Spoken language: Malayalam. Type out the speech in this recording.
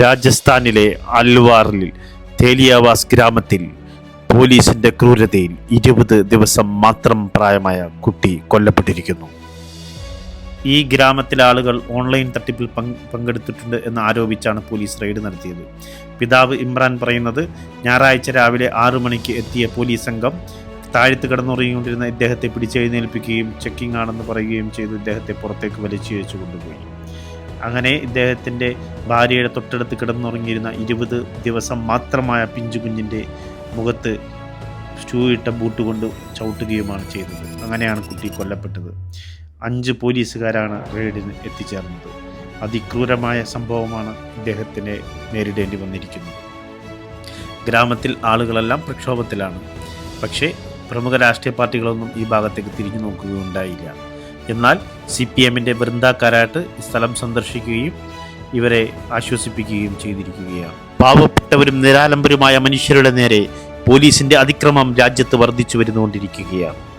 രാജസ്ഥാനിലെ അൽവാറിൽ തേലിയാവാസ് ഗ്രാമത്തിൽ പോലീസിന്റെ ക്രൂരതയിൽ ഇരുപത് ദിവസം മാത്രം പ്രായമായ കുട്ടി കൊല്ലപ്പെട്ടിരിക്കുന്നു. ഈ ഗ്രാമത്തിലെ ആളുകൾ ഓൺലൈൻ തട്ടിപ്പിൽ പങ്ക് പങ്കെടുത്തിട്ടുണ്ട് എന്ന് ആരോപിച്ചാണ് പോലീസ് റെയ്ഡ് നടത്തിയത്. പിതാവ് ഇമ്രാൻ പറയുന്നത് ഞായറാഴ്ച രാവിലെ ആറു മണിക്ക് എത്തിയ പോലീസ് സംഘം താഴ്ത്ത് കിടന്നുറങ്ങിക്കൊണ്ടിരുന്ന ഇദ്ദേഹത്തെ പിടിച്ചെഴുന്നേൽപ്പിക്കുകയും ചെക്കിംഗ് ആണെന്ന് പറയുകയും ചെയ്ത് ഇദ്ദേഹത്തെ പുറത്തേക്ക് വലിച്ചു വെച്ചു കൊണ്ടുപോയി അങ്ങനെ ഇദ്ദേഹത്തിന്റെ ഭാര്യയുടെ തൊട്ടടുത്ത് കിടന്നുറങ്ങിയിരുന്ന ഇരുപത് ദിവസം മാത്രമായ പിഞ്ചു കുഞ്ഞിന്റെ മുഖത്ത് ഷൂ ഇട്ട ബൂട്ട് കൊണ്ട് ചവിട്ടുകയുമാണ് ചെയ്തത്. അങ്ങനെയാണ് കുട്ടി കൊല്ലപ്പെട്ടത്. അഞ്ച് പോലീസുകാരാണ് റെയ്ഡിന് എത്തിച്ചേർന്നത്. അതിക്രൂരമായ സംഭവമാണ് ഇദ്ദേഹത്തിനെ നേരിടേണ്ടി വന്നിരിക്കുന്നത്. ഗ്രാമത്തിൽ ആളുകളെല്ലാം പ്രക്ഷോഭത്തിലാണ്. പക്ഷേ പ്രമുഖ രാഷ്ട്രീയ പാർട്ടികളൊന്നും ഈ ഭാഗത്തേക്ക് തിരിഞ്ഞു നോക്കുകയുണ്ടായില്ല. എന്നാൽ സി പി എമ്മിന്റെ വൃന്ദാക്കാരായിട്ട് സ്ഥലം സന്ദർശിക്കുകയും ഇവരെ ആശ്വസിപ്പിക്കുകയും ചെയ്തിരിക്കുകയാണ്. പാവപ്പെട്ടവരും നിരാലംബരുമായ മനുഷ്യരുടെ നേരെ പോലീസിന്റെ അതിക്രമം രാജ്യത്ത് വർദ്ധിച്ചു വരുന്നുകൊണ്ടിരിക്കുകയാണ്.